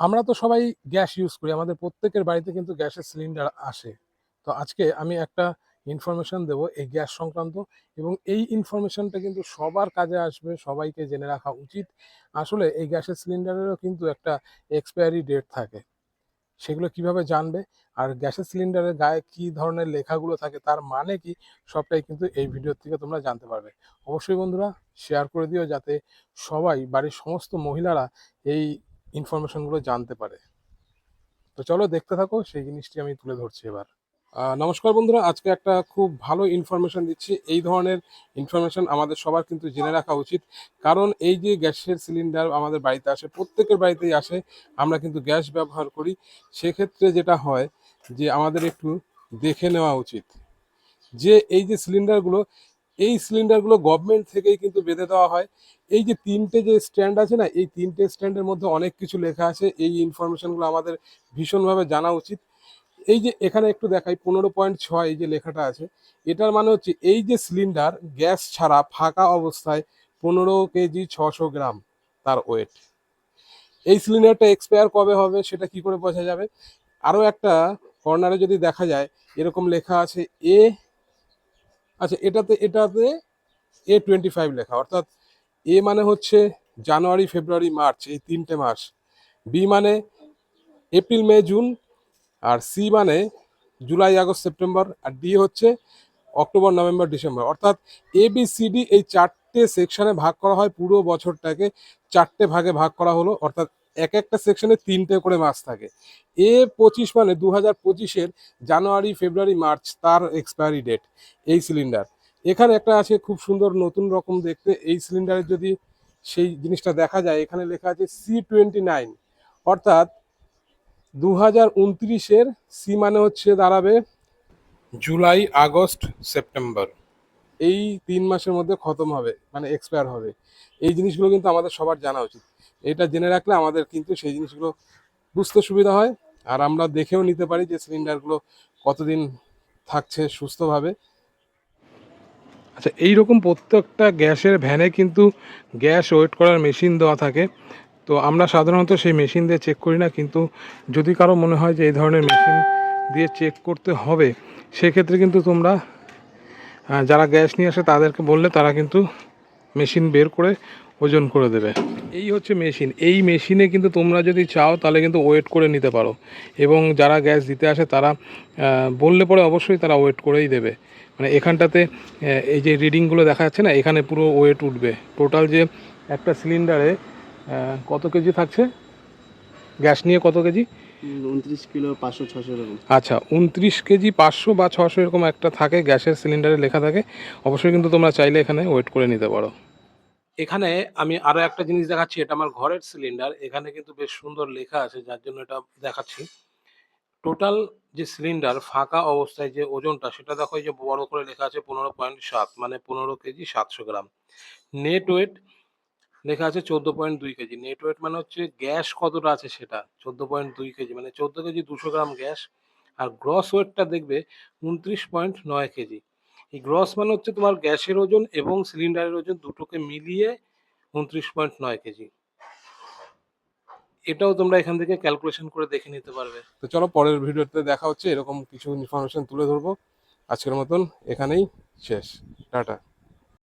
আমরা তো সবাই গ্যাস ইউজ করি, আমাদের প্রত্যেকের বাড়িতে কিন্তু গ্যাসের সিলিন্ডার আসে। তো আজকে আমি একটা ইনফরমেশন দেব এই গ্যাস সংক্রান্ত এবং এই ইনফরমেশনটা কিন্তু সবার কাজে আসবে, সবাইকে জেনে রাখা উচিত। আসলে এই গ্যাসের সিলিন্ডারেরও কিন্তু একটা এক্সপায়ারি ডেট থাকে। সেগুলো কীভাবে জানবে আর গ্যাসের সিলিন্ডারের গায়ে কি ধরনের লেখাগুলো থাকে, তার মানে কি, সবটাই কিন্তু এই ভিডিও থেকে তোমরা জানতে পারবে। অবশ্যই বন্ধুরা শেয়ার করে দিও যাতে সবাই, বাড়ির সমস্ত মহিলারা এই ইনফরমেশনগুলো জানতে পারে। তো চলো দেখতে থাকো, সেই জিনিসটি আমি তুলে ধরছি এবার। নমস্কার বন্ধুরা, আজকে একটা খুব ভালো ইনফরমেশন দিচ্ছি। এই ধরনের ইনফরমেশন আমাদের সবার কিন্তু জেনে রাখা উচিত। কারণ এই যে গ্যাসের সিলিন্ডার আমাদের বাড়িতে আসে, প্রত্যেকের বাড়িতেই আসে, আমরা কিন্তু গ্যাস ব্যবহার করি। সেক্ষেত্রে যেটা হয় যে আমাদের একটু দেখে নেওয়া উচিত। যে এই যে সিলিন্ডারগুলো এই সিলিন্ডারগুলো গভর্নমেন্ট থেকেই কিন্তু বেঁধে দেওয়া হয়। এই যে তিনটে যে স্ট্যান্ড আছে না, এই তিনটে স্ট্যান্ডের মধ্যে অনেক কিছু লেখা আছে। এই ইনফরমেশনগুলো আমাদের ভীষণভাবে জানা উচিত। এই যে এখানে একটু দেখাই, পনেরো পয়েন্ট ছয় এই যে লেখাটা আছে, এটার মানে হচ্ছে এই যে সিলিন্ডার গ্যাস ছাড়া ফাঁকা অবস্থায় পনেরো কেজি ছশো গ্রাম তার ওয়েট এই সিলিন্ডারটা এক্সপায়ার কবে হবে সেটা কি করে বোঝা যাবে? আরও একটা কর্নারে যদি দেখা যায়, এরকম লেখা আছে এ আচ্ছা এটাতে এটাতে এ টোয়েন্টি ফাইভ লেখা, অর্থাৎ এ মানে হচ্ছে জানুয়ারি, ফেব্রুয়ারি, মার্চ, এই তিনটে মাস। বি মানে এপ্রিল, মে, জুন, আর সি মানে জুলাই, আগস্ট, সেপ্টেম্বর, আর ডি হচ্ছে অক্টোবর, নভেম্বর, ডিসেম্বর। অর্থাৎ এ বি সি ডি এই চারটে সেকশনে ভাগ করা হয়, পুরো বছরটাকে চারটে ভাগে ভাগ করা হলো, অর্থাৎ এক একটা সেকশনে তিনটে করে মাস থাকে। এ পঁচিশ মানে দু হাজার পঁচিশের জানুয়ারি, ফেব্রুয়ারি, মার্চ তার এক্সপায়ারি ডেট এই সিলিন্ডার এখানে একটা আছে খুব সুন্দর নতুন রকম দেখতে, এই সিলিন্ডারের যদি সেই জিনিসটা দেখা যায়, এখানে লেখা আছে সি টোয়েন্টি নাইন অর্থাৎ দু হাজার উনত্রিশের সি মানে হচ্ছে দাঁড়াবে জুলাই, আগস্ট, সেপ্টেম্বর। এই তিন মাসের মধ্যে খতম হবে মানে এক্সপায়ার হবে। এই জিনিসগুলো কিন্তু আমাদের সবার জানা উচিত। এটা জেনে রাখলে আমাদের কিন্তু সেই জিনিসগুলো বুঝতে সুবিধা হয়। আর আমরা দেখেও নিতে পারি যে সিলিন্ডারগুলো কতদিন থাকছে সুস্থভাবে। আচ্ছা এইরকম প্রত্যেকটা গ্যাসের ভ্যানে কিন্তু গ্যাস ওয়েট করার মেশিন দেওয়া থাকে। তো আমরা সাধারণত সেই মেশিন দিয়ে চেক করি না, কিন্তু যদি কারও মনে হয় যে এই ধরনের মেশিন দিয়ে চেক করতে হবে, সেক্ষেত্রে কিন্তু তোমরা যারা গ্যাস নিয়ে আসে তাদেরকে বললে তারা কিন্তু মেশিন বের করে ওজন করে দেবে। এই হচ্ছে মেশিন। এই মেশিনে কিন্তু তোমরা যদি চাও তাহলে কিন্তু ওয়েট করে নিতে পারো। এবং যারা গ্যাস দিতে আসে তারা বললে পরে অবশ্যই তারা ওয়েট করেই দেবে। মানে এখানটাতে এই যে রিডিংগুলো দেখা যাচ্ছে না এখানে পুরো ওয়েট উঠবে। টোটাল যে একটা সিলিন্ডারে কত কেজি থাকছে? গ্যাস নিয়ে কত কেজি? উনত্রিশ কিলো পাঁচশো ছশো এরকম। আচ্ছা উনত্রিশ কেজি পাঁচশো বা ছশো এরকম একটা থাকে গ্যাসের সিলিন্ডারে লেখা থাকে। অবশ্যই কিন্তু তোমরা চাইলে এখানে ওয়েট করে নিতে পারো। এখানে আমি আরও একটা জিনিস দেখাচ্ছি, এটা আমার ঘরের সিলিন্ডার এখানে কিন্তু বেশ সুন্দর লেখা আছে, যার জন্য এটা দেখাচ্ছি। টোটাল যে সিলিন্ডার ফাঁকা অবস্থায় যে ওজনটা, সেটা দেখো যে বড় করে লেখা আছে পনেরো পয়েন্ট সাত মানে পনেরো কেজি সাতশো গ্রাম। নেট ওয়েট লেখা আছে চোদ্দ পয়েন্ট দুই কেজি। নেট ওয়েট মানে হচ্ছে গ্যাস কতটা আছে সেটা, চোদ্দ পয়েন্ট দুই কেজি মানে চোদ্দ কেজি দুশো গ্রাম গ্যাস। আর গ্রস ওয়েটটা দেখবে উনত্রিশ পয়েন্ট নয় কেজি। এই গ্রস মানে হচ্ছে তোমার গ্যাসের ওজন এবং সিলিন্ডারের ওজন দুটোকে মিলিয়ে উনত্রিশ পয়েন্ট নয় কেজি। এটাও তোমরা এখান থেকে ক্যালকুলেশন করে দেখে নিতে পারবে। তো চলো পরের ভিডিওতে দেখা হচ্ছে, এরকম কিছু ইনফরমেশন তুলে ধরবো। আজকের মতন এখানেই শেষ। টাটা।